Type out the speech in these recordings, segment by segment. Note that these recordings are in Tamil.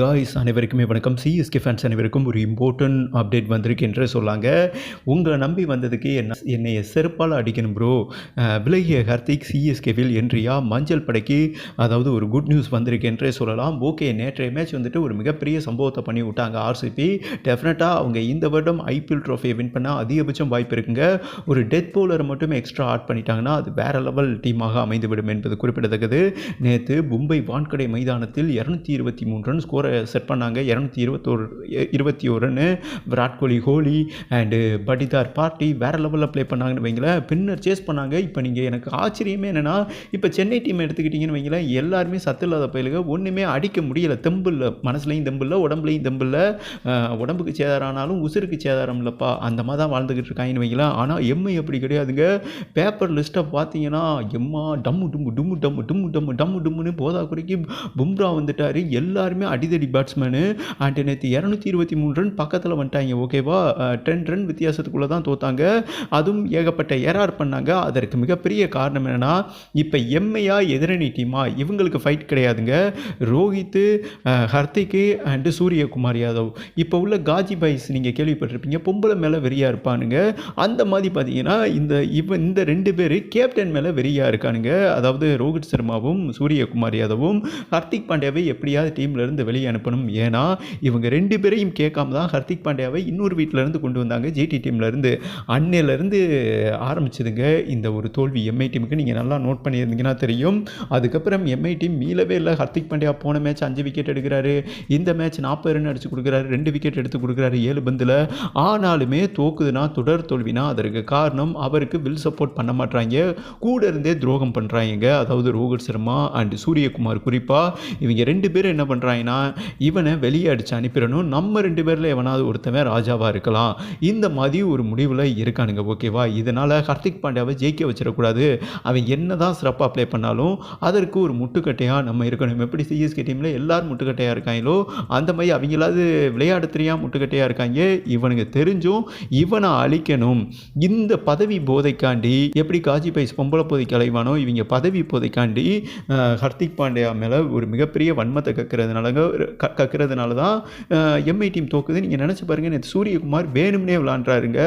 காய்ஸ் அனைவருக்குமே வணக்கம். சிஎஸ்கே ஃபேன்ஸ் அனைவருக்கும் ஒரு இம்பார்ட்டன்ட் அப்டேட் வந்திருக்கு என்று சொல்லாங்க. உங்களை நம்பி வந்ததுக்கு என்ன என்னை செருப்பால் அடிக்கணும் ப்ரோ விலகிய கார்த்திக் சிஎஸ்கேவில் என்றியா மஞ்சள் படைக்கு அதாவது ஒரு குட் நியூஸ் வந்திருக்கு என்றே சொல்லலாம். ஓகே நேற்றைய மேட்ச் வந்துட்டு ஒரு மிகப்பெரிய சம்பவத்தை பண்ணி விட்டாங்க ஆர்சிபி டெஃபினட்டாக அவங்க இந்த வருடம் ஐபிஎல் ட்ரோஃபியை வின் பண்ண அதிகபட்சம் வாய்ப்பு இருக்குங்க. ஒரு டெத் பவுலரை மட்டும் எக்ஸ்ட்ரா ஆட் பண்ணிட்டாங்கன்னா அது வேற லெவல் டீமாக அமைந்துவிடும் என்பது குறிப்பிடத்தக்கது. நேற்று மும்பை வான்கடை மைதானத்தில் இரநூத்தி இருபத்தி மூன்று ரன் ஸ்கோர் செட் பண்ணாங்க. இரநூத்தி இருபத்தோரு இருபத்தி ஒரு run Virat Kohli Kohli and Patidar party வேறு லெவலில் ப்ளே பண்ணாங்கன்னு வைங்களேன். பின்னர் சேஸ் பண்ணாங்க. இப்போ நீங்கள் எனக்கு ஆச்சரியமே என்னென்னா இப்போ சென்னை டீம் எடுத்துக்கிட்டிங்கன்னு வைங்களேன் எல்லாருமே சத்து இல்லாத பயிலுக ஒன்றுமே அடிக்க முடியலை. தெம்பில் மனசுலையும் தெம்பில் உடம்புலையும் தெம்பில் உடம்புக்கு சேதாரம் ஆனாலும் உசுருக்கு சேதாரம் இல்லைப்பா. அந்த மாதிரி தான் வாழ்ந்துக்கிட்டு இருக்காங்கன்னு வைங்களேன். ஆனால் எம்ஐ அப்படி கிடையாதுங்க. பேப்பர் லிஸ்ட்டை பார்த்தீங்கன்னா எம்மா டம்மு டும்மு டும்மு டம்மு டும்மு டம்மு டம்மு டும்முன்னு போதா குறைக்கு பும்ரா வந்துட்டார். எல்லாருமே அடிதடி பேட்ஸ்மேனு அண்ட் நேற்று இரநூத்தி இருபத்தி மூணு ரன் பக்கத்தில் வந்துட்டாங்க ஓகேவா டென் ரன் வித்தியாசத்துக்குள்ளே தான் தோத்தாங்க. அதுவும் ஏகப்பட்ட எரார் பண்ணாங்க. அதற்கு மிகப்பெரிய காரணம் என்னென்னா இப்போ எம்ஐயா எதிரணி டீமா இவங்களுக்கு ஃபைட் கிடையாதுங்க. ரோஹித்து ஹர்த்திக்கு ஹர்திக்கு அண்டு சூரியகுமார் யாதவ். இப்போ உள்ள காஜி பாய்ஸ் நீங்கள் கேள்விப்பட்டிருப்பீங்க. பொம்பளை மேலே வெறியாக இருப்பானுங்க. அந்த மாதிரி பார்த்தீங்கன்னா இந்த இவ இந்த ரெண்டு பேர் கேப்டன் மேலே வெறியாக இருக்கானுங்க. அதாவது ரோஹித் சர்மாவும் சூரியகுமார் யாதவும் ஹர்திக் பாண்டியாவை எப்படியாவது டீம்லேருந்து இருந்து வெளியே அனுப்பணும். ஏன்னா இவங்க ரெண்டு பேரையும் கேட்காம தான் ஹர்திக் பாண்டியாவை இன்னொரு வீட்டிலேருந்து கொண்டு வந்தாங்க. ஜிடி டீம்லேருந்து அன்னையிலேருந்து ஆரம்பிச்சதுங்க. இந்த ஒரு தோல்வி எம்ஐ டீமுக்கு நீங்கள் நல்லா நோட் பண்ணியிருந்தீங்கன்னா தெரியும். அதுக்கப்புறம் எம்ஐ டீம் மீளவே இல்லை. ஹர்திக் பாண்டியா போன மேட்ச் அஞ்சு விக்கெட் எடுக்கிறாரு. இந்த மேட்ச் நாற்பது ரன் அடிச்சு கொடுக்குறாரு. ரெண்டு விக்கெட் எடுத்து கொடுக்குறாரு ஏழு பந்தில். ஆனாலுமே தோக்குதுன்னா தொடர் தோல்வினா அதற்கு காரணம் அவருக்கு வில் சப்போர்ட் பண்ண மாட்றாங்க. கூட இருந்தே துரோகம் பண்ணுறாங்க அதாவது ரோஹித் சர்மா அண்ட் சூரியகுமார் குறிப்பாக இவங்க ரெண்டு பேரும் என்ன பண்ணுறாங்கன்னா இவனை வெளியே அடித்து அனுப்பிடணும். நம்ம ரெண்டு பேரில் எவனாவது ஒருத்தவன் ராஜாவாக இருக்கலாம். இந்த மாதிரி ஒரு முடிவில் இருக்கானுங்க ஓகேவா? இதனால் ஹர்திக் பாண்டியாவை ஜெயிக்க வச்சிடக்கூடாது. அவன் என்ன தான் சிறப்பாக ப்ளே பண்ணாலும் அதற்கு ஒரு முட்டுக்கட்டையாக நம்ம இருக்கணும். எப்படி சிஎஸ்கே டீமில் எல்லோரும் முட்டுக்கட்டையாக இருக்காங்களோ அந்த மாதிரி அவங்களாவது விளையாட முட்டுக்கட்டையாக இருக்காங்க. இவனுங்க தெரிஞ்சும் இவனை அழிக்கணும். இந்த பதவி போதைக்காண்டி எப்படி காஜி பைஸ் பொம்பளை போதைக்கு அலைவானோ இவங்க பதவி போதைக்காண்டி ஹர்திக் பாண்டியா மேலே ஒரு மிகப்பெரிய வன்மத்தை கக்கிறதுனால கக்கிறதுனால தான் எம்ஐ டீம் தோக்குது. நீங்கள் நினச்சி பாருங்கள் நேற்று சூரியகுமார் வேணும்னே விளாண்டுறாருங்க.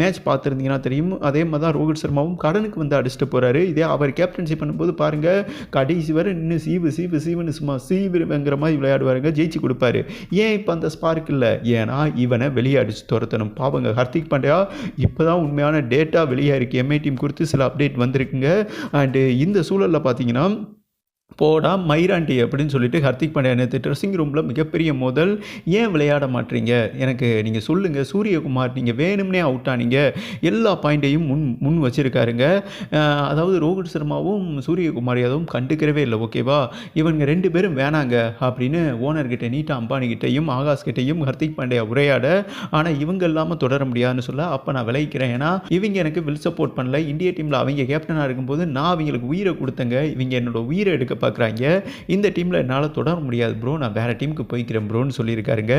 மேட்ச் பார்த்துருந்தீங்கன்னா தெரியும். அதே மாதிரி தான் ரோஹித் சர்மாவும் கடனுக்கு வந்து அடிச்சுட்டு போகிறாரு இதே அவர் கேப்டன்சி பண்ணும்போது பாருங்கள் கடைசி வரை நின்று சீவு சீவு சீவுன்னு சும்மா சீவுங்கிற மாதிரி விளையாடுவாருங்க. ஜெயிச்சு கொடுப்பாரு. ஏன் இப்போ அந்த ஸ்பார்க் இல்லை? ஏன்னா இவனை வெளியே அடிச்சு துரத்தணும். பாவங்க ஹர்திக் பாண்டியா இப்போ தான் உண்மையான டேட்டா வெளியாக இருக்குது எம்ஐ டீம் குறித்து சில அப்டேட் வந்திருக்குங்க. அண்டு இந்த சூழலில் பார்த்தீங்கன்னா போடா மயிராண்டி அப்படின்னு சொல்லிட்டு ஹர்திக் பாண்டியா நேற்று ட்ரெஸ்ஸிங் ரூமில் மிகப்பெரிய முதல். ஏன் விளையாட மாட்டீங்க? எனக்கு நீங்கள் சொல்லுங்கள் சூரியகுமார் நீங்கள் வேணும்னே அவுட் ஆனீங்க. எல்லா பாயிண்ட்டையும் முன் முன் வச்சுருக்காருங்க. அதாவது ரோஹித் சர்மாவும் சூரியகுமார் யாதவும் கண்டுக்கிறவே இல்லை. ஓகேவா இவங்க ரெண்டு பேரும் வேணாங்க அப்படின்னு ஓனர்கிட்ட நீட்டா அம்பானிக்கிட்டையும் ஆகாஷ் கிட்டையும் ஹர்திக் பாண்டியா உரையாட ஆனால் இவங்க இல்லாமல் தொடர முடியாதுன்னு சொல்ல அப்போ நான் விளைவிக்கிறேன். ஏன்னா இவங்க எனக்கு வில் சப்போர்ட் பண்ணல. இந்திய டீமில் அவங்க கேப்டனாக இருக்கும்போது நான் அவங்களுக்கு உயிரை கொடுத்தங்க. இவங்க என்னோட உயிரை எடுக்க பார்க்குறாங்க இந்த டீமில் என்னால் தொடர முடியாது ப்ரோ நான் வேறு டீமுக்கு போய்க்கிறேன் ப்ரோன்னு சொல்லியிருக்காருங்க.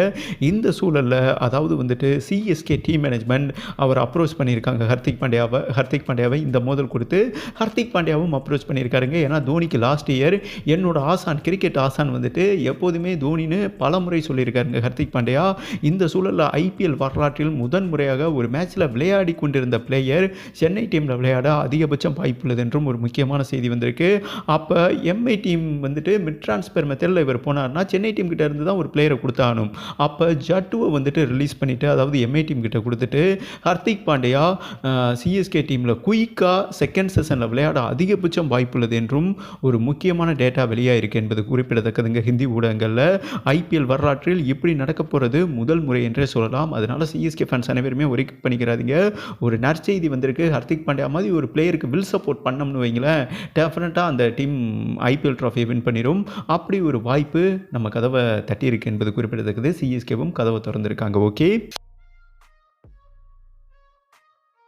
இந்த சூழலில் அதாவது வந்துட்டு சிஎஸ்கே டீம் மேனேஜ்மெண்ட் அவர் அப்ரோச் பண்ணியிருக்காங்க. ஹர்திக் பாண்டியாவை ஹர்திக் பாண்டியாவை இந்த மோதல் கொடுத்து ஹர்திக் பாண்டியாவும் அப்ரோச் பண்ணியிருக்காருங்க. ஏன்னா தோனிக்கு லாஸ்ட் இயர் என்னோட ஆசான் கிரிக்கெட் ஆசான் வந்துட்டு எப்போதுமே தோனின்னு பல முறை சொல்லியிருக்காருங்க ஹர்திக் பாண்டியா. இந்த சூழலில் ஐபிஎல் வரலாற்றில் முதன் முறையாக ஒரு மேட்ச்சில் விளையாடி கொண்டிருந்த பிளேயர் சென்னை டீமில் விளையாட அதிகபட்சம் வாய்ப்புள்ளது என்றும் ஒரு முக்கியமான செய்தி வந்திருக்கு. அப்போ எம்ஐ டீம் வந்துட்டு மிட் ட்ரான்ஸ்ஃபர் மெத்தடில் இவர் போனார்னா சென்னை டீம் கிட்ட இருந்து தான் ஒரு பிளேயரை கொடுத்தானும் அப்போ ஜட்டுவை வந்துட்டு ரிலீஸ் பண்ணிவிட்டு அதாவது எம்ஐ டீம் கிட்ட கொடுத்துட்டு ஹர்திக் பாண்டியா சிஎஸ்கே டீமில் குயிக்காக செகண்ட் செஷனில் விளையாட அதிகபட்சம் வாய்ப்புள்ளது என்றும் ஒரு முக்கியமான டேட்டா வெளியாயிருக்கு என்பது குறிப்பிடத்தக்கதுங்க ஹிந்தி ஊடகங்களில். ஐபிஎல் வரலாற்றில் இப்படி நடக்க போகிறது முதல் முறை என்றே சொல்லலாம். அதனால் சிஎஸ்கே ஃபேன்ஸ் அனைவருமே ஒரே பண்ணிக்கிறாதீங்க. ஒரு நற்செய்தி வந்திருக்கு. ஹர்திக் பாண்டியா மாதிரி ஒரு பிளேயருக்கு வில் சப்போர்ட் பண்ணோம்னு வைங்களேன். டெஃபினட்டாக அந்த டீம் ஐபிஎல் ட்ராஃபியை வின் பண்ணிடும் அப்படி ஒரு வாய்ப்பு நம்ம கதவை தட்டியிருக்கு என்பது குறிப்பிடத்தக்கது. சிஎஸ்கேவும் கதவை திறந்திருக்காங்க. ஓகே